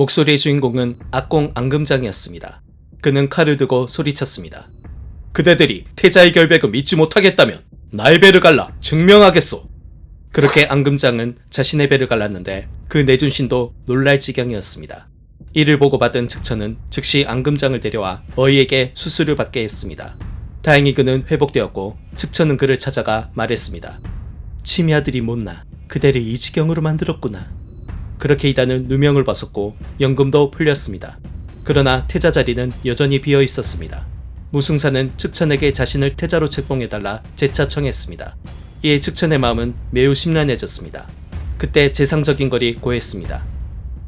목소리의 주인공은 악공 앙금장이었습니다. 그는 칼을 들고 소리쳤습니다. 그대들이 태자의 결백을 믿지 못하겠다면 나의 배를 갈라 증명하겠소. 그렇게 앙금장은 자신의 배를 갈랐는데 그 내준신도 놀랄 지경이었습니다. 이를 보고 받은 측천은 즉시 앙금장을 데려와 어이에게 수술을 받게 했습니다. 다행히 그는 회복되었고 측천은 그를 찾아가 말했습니다. 치미 아들이 못나 그대를 이 지경으로 만들었구나. 그렇게 이단은 누명을 벗었고 연금도 풀렸습니다. 그러나 태자 자리는 여전히 비어 있었습니다. 무승사는 측천에게 자신을 태자로 책봉해달라 재차 청했습니다. 이에 측천의 마음은 매우 심란해졌습니다. 그때 재상적인 걸이 고했습니다.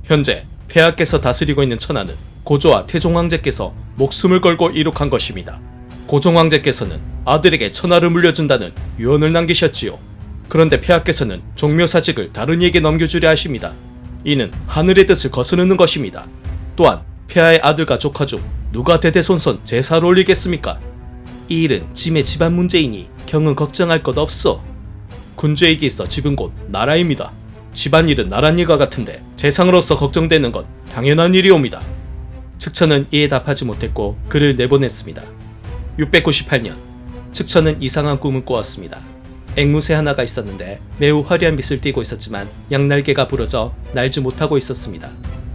현재 폐하께서 다스리고 있는 천하는 고조와 태종황제께서 목숨을 걸고 이룩한 것입니다. 고종황제께서는 아들에게 천하를 물려준다는 유언을 남기셨지요. 그런데 폐하께서는 종묘사직을 다른 이에게 넘겨주려 하십니다. 이는 하늘의 뜻을 거스르는 것입니다. 또한 폐하의 아들과 조카 중 누가 대대손손 제사를 올리겠습니까? 이 일은 짐의 집안 문제이니 경은 걱정할 것 없어. 군주에게 있어 집은 곧 나라입니다. 집안일은 나란일과 같은데 재상으로서 걱정되는 건 당연한 일이옵니다. 측천은 이에 답하지 못했고 그를 내보냈습니다. 698년 측천은 이상한 꿈을 꾸었습니다. 앵무새 하나가 있었는데 매우 화려한 빛을 띠고 있었지만 양날개가 부러져 날지 못하고 있었습니다.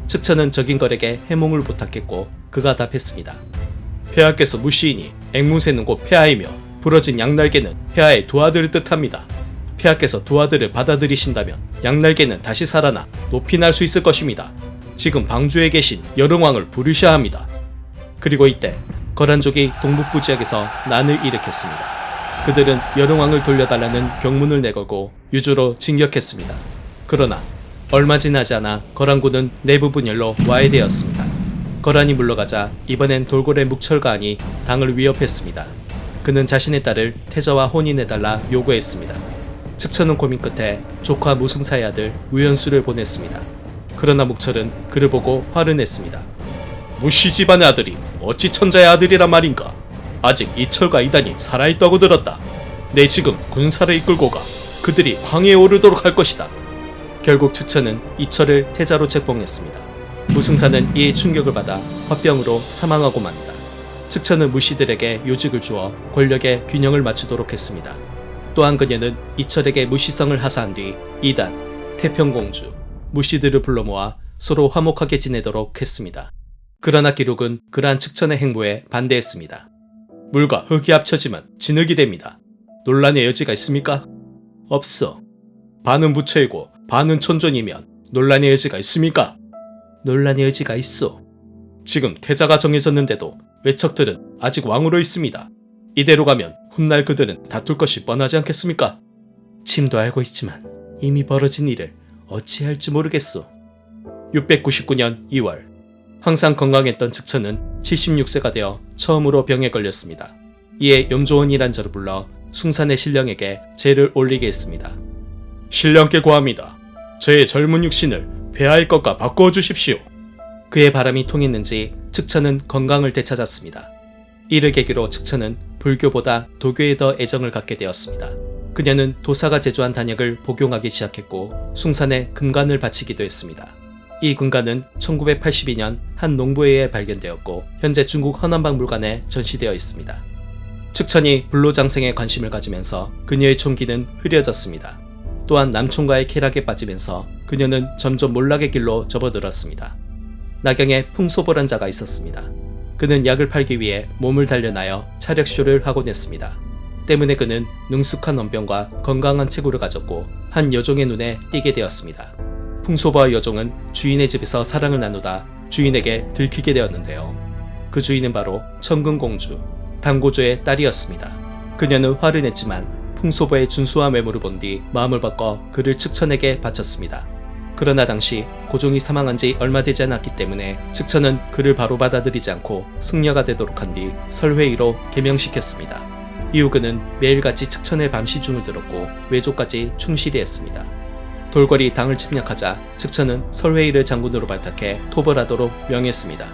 측천은 적인걸에게 해몽을 부탁했고 그가 답했습니다. 폐하께서 무시이니 앵무새는 곧 폐하이며 부러진 양날개는 폐하의 두 아들을 뜻합니다. 폐하께서 두 아들을 받아들이신다면 양날개는 다시 살아나 높이 날 수 있을 것입니다. 지금 방주에 계신 여릉왕을 부르셔야 합니다. 그리고 이때 거란족이 동북부 지역에서 난을 일으켰습니다. 그들은 여릉왕을 돌려달라는 경문을 내걸고 유주로 진격했습니다. 그러나 얼마 지나지 않아 거란군은 내부 분열로 와해되었습니다. 거란이 물러가자 이번엔 돌고래 묵철가안이 당을 위협했습니다. 그는 자신의 딸을 태자와 혼인해달라 요구했습니다. 측천은 고민 끝에 조카 무승사의 아들 우연수를 보냈습니다. 그러나 묵철은 그를 보고 화를 냈습니다. 무시 집안의 아들이 어찌 천자의 아들이란 말인가? 아직 이철과 이단이 살아있다고 들었다. 내 지금 군사를 이끌고 가 그들이 황해에 오르도록 할 것이다. 결국 측천은 이철을 태자로 책봉했습니다. 무승사는 이에 충격을 받아 화병으로 사망하고 맙니다. 측천은 무시들에게 요직을 주어 권력의 균형을 맞추도록 했습니다. 또한 그녀는 이철에게 무시성을 하사한 뒤 이단, 태평공주, 무시들을 불러 모아 서로 화목하게 지내도록 했습니다. 그러나 기록은 그러한 측천의 행보에 반대했습니다. 물과 흙이 합쳐지면 진흙이 됩니다. 논란의 여지가 있습니까? 없어. 반은 부처이고 반은 천존이면 논란의 여지가 있습니까? 논란의 여지가 있어. 지금 태자가 정해졌는데도 외척들은 아직 왕으로 있습니다. 이대로 가면 훗날 그들은 다툴 것이 뻔하지 않겠습니까? 침도 알고 있지만 이미 벌어진 일을 어찌할지 모르겠소. 699년 2월 항상 건강했던 측천은 76세가 되어 처음으로 병에 걸렸습니다. 이에 염조원이란 저를 불러 숭산의 신령에게 제를 올리게 했습니다. 신령께 고합니다. 저의 젊은 육신을 폐하의 것과 바꾸어 주십시오. 그의 바람이 통했는지 측천은 건강을 되찾았습니다. 이를 계기로 측천은 불교보다 도교에 더 애정을 갖게 되었습니다. 그녀는 도사가 제조한 단약을 복용하기 시작했고 숭산에 금관을 바치기도 했습니다. 이 금관은 1982년 한 농부회에 발견되었고 현재 중국 헌안박물관에 전시되어 있습니다. 측천이 불로장생에 관심을 가지면서 그녀의 총기는 흐려졌습니다. 또한 남총과의 쾌락에 빠지면서 그녀는 점점 몰락의 길로 접어들었습니다. 나경에 풍소보란 자가 있었습니다. 그는 약을 팔기 위해 몸을 단련하여 차력쇼를 하곤 했습니다. 때문에 그는 능숙한 언병과 건강한 체구를 가졌고 한 여종의 눈에 띄게 되었습니다. 풍소보와 여종은 주인의 집에서 사랑을 나누다 주인에게 들키게 되었는데요. 그 주인은 바로 천근공주, 당고조의 딸이었습니다. 그녀는 화를 냈지만 풍소보의 준수한 외모를 본 뒤 마음을 바꿔 그를 측천에게 바쳤습니다. 그러나 당시 고종이 사망한 지 얼마 되지 않았기 때문에 측천은 그를 바로 받아들이지 않고 승려가 되도록 한 뒤 설회의로 개명시켰습니다. 이후 그는 매일같이 측천의 밤시중을 들었고 외조까지 충실히 했습니다. 돌궐이 당을 침략하자 측천은 설회의를 장군으로 발탁해 토벌하도록 명했습니다.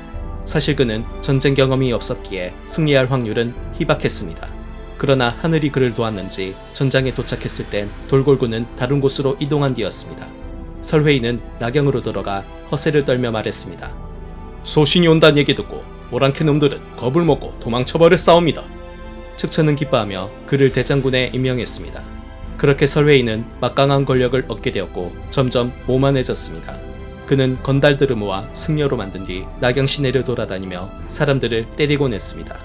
사실 그는 전쟁 경험이 없었기에 승리할 확률은 희박했습니다. 그러나 하늘이 그를 도왔는지 전장에 도착했을 땐 돌골군은 다른 곳으로 이동한 뒤였습니다. 설회인은 나경으로 들어가 허세를 떨며 말했습니다. 소신이 온다는 얘기 듣고 오랑캐 놈들은 겁을 먹고 도망쳐버렸사옵니다. 측천은 기뻐하며 그를 대장군에 임명했습니다. 그렇게 설회인은 막강한 권력을 얻게 되었고 점점 오만해졌습니다. 그는 건달들을 모아 승려로 만든 뒤 나경 시내를 돌아다니며 사람들을 때리곤 했습니다.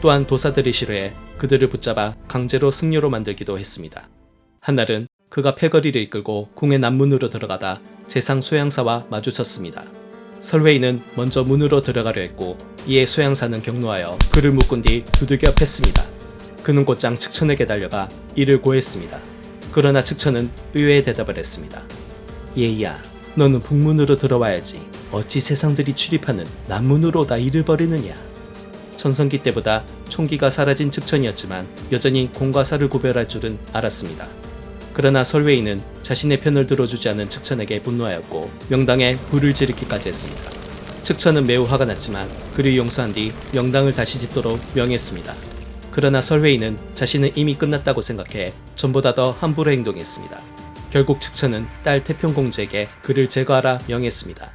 또한 도사들이 싫어해 그들을 붙잡아 강제로 승려로 만들기도 했습니다. 한날은 그가 패거리를 이끌고 궁의 남문으로 들어가다 재상 소양사와 마주쳤습니다. 설회인은 먼저 문으로 들어가려 했고 이에 소양사는 경로하여 그를 묶은 뒤 두들겨 팼습니다. 그는 곧장 측천에게 달려가 이를 고했습니다. 그러나 측천은 의외의 대답을 했습니다. 예야, 너는 북문으로 들어와야지. 어찌 세상들이 출입하는 남문으로 다 일을 벌이느냐. 전성기 때보다 총기가 사라진 측천이었지만 여전히 공과 사를 구별할 줄은 알았습니다. 그러나 설웨이는 자신의 편을 들어주지 않은 측천에게 분노하였고 명당에 불을 지르기까지 했습니다. 측천은 매우 화가 났지만 그를 용서한 뒤 명당을 다시 짓도록 명했습니다. 그러나 설웨이는 자신은 이미 끝났다고 생각해 전보다 더 함부로 행동했습니다. 결국 측천은 딸 태평공주에게 그를 제거하라 명했습니다.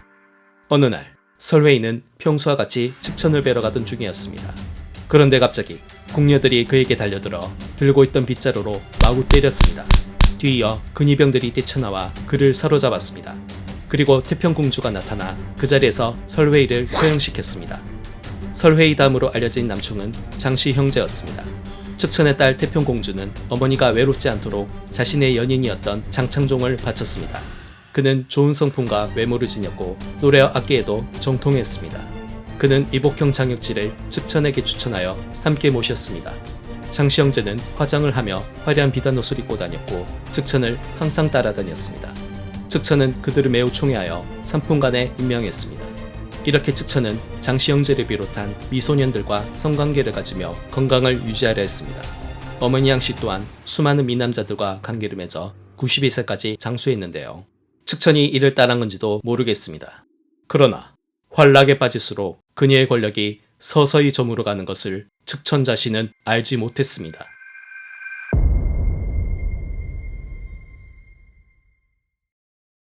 어느 날 설웨이는 평소와 같이 측천을 뵈러 가던 중이었습니다. 그런데 갑자기 궁녀들이 그에게 달려들어 들고 있던 빗자루로 마구 때렸습니다. 뒤이어 근위병들이 뛰쳐나와 그를 사로잡았습니다. 그리고 태평공주가 나타나 그 자리에서 설웨이를 처형시켰습니다. 설회의 다음으로 알려진 남충은 장씨 형제였습니다. 측천의 딸 태평공주는 어머니가 외롭지 않도록 자신의 연인이었던 장창종을 바쳤습니다. 그는 좋은 성품과 외모를 지녔고 노래와 악기에도 정통했습니다. 그는 이복형 장혁지를 측천에게 추천하여 함께 모셨습니다. 장씨 형제는 화장을 하며 화려한 비단 옷을 입고 다녔고 측천을 항상 따라다녔습니다. 측천은 그들을 매우 총애하여 삼품간에 임명했습니다. 이렇게 측천은 장씨 형제를 비롯한 미소년들과 성관계를 가지며 건강을 유지하려 했습니다. 어머니 양씨 또한 수많은 미남자들과 관계를 맺어 92세까지 장수했는데요. 측천이 이를 따른 건지도 모르겠습니다. 그러나 환락에 빠질수록 그녀의 권력이 서서히 저물어 가는 것을 측천 자신은 알지 못했습니다.